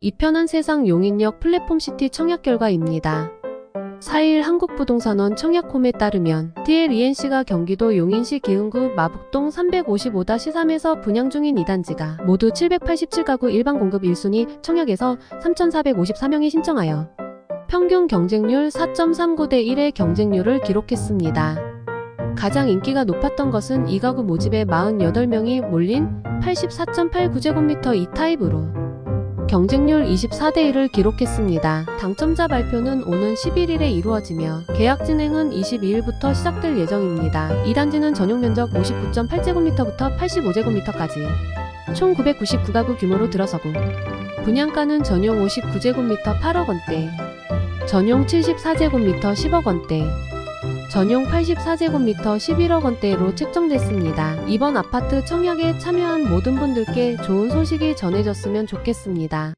이 편한 세상 용인역 플랫폼시티 청약 결과입니다. 4일 한국부동산원 청약홈에 따르면 DLENC가 경기도 용인시 기흥구 마북동 355-3에서 분양 중인 2단지가 모두 787가구 일반 공급 1순위 청약에서 3,454명이 신청하여 평균 경쟁률 4.39대 1의 경쟁률을 기록했습니다. 가장 인기가 높았던 것은 이 가구 모집에 48명이 몰린 84.89제곱미터 이 타입으로 경쟁률 24대 1을 기록했습니다. 당첨자 발표는 오는 11일에 이루어지며 계약 진행은 22일부터 시작될 예정입니다. 이 단지는 전용 면적 59.8제곱미터부터 85제곱미터까지 총 999가구 규모로 들어서고 분양가는 전용 59제곱미터 8억 원대, 전용 74제곱미터 10억 원대, 전용 84제곱미터 11억 원대로 책정됐습니다. 이번 아파트 청약에 참여한 모든 분들께 좋은 소식이 전해졌으면 좋겠습니다.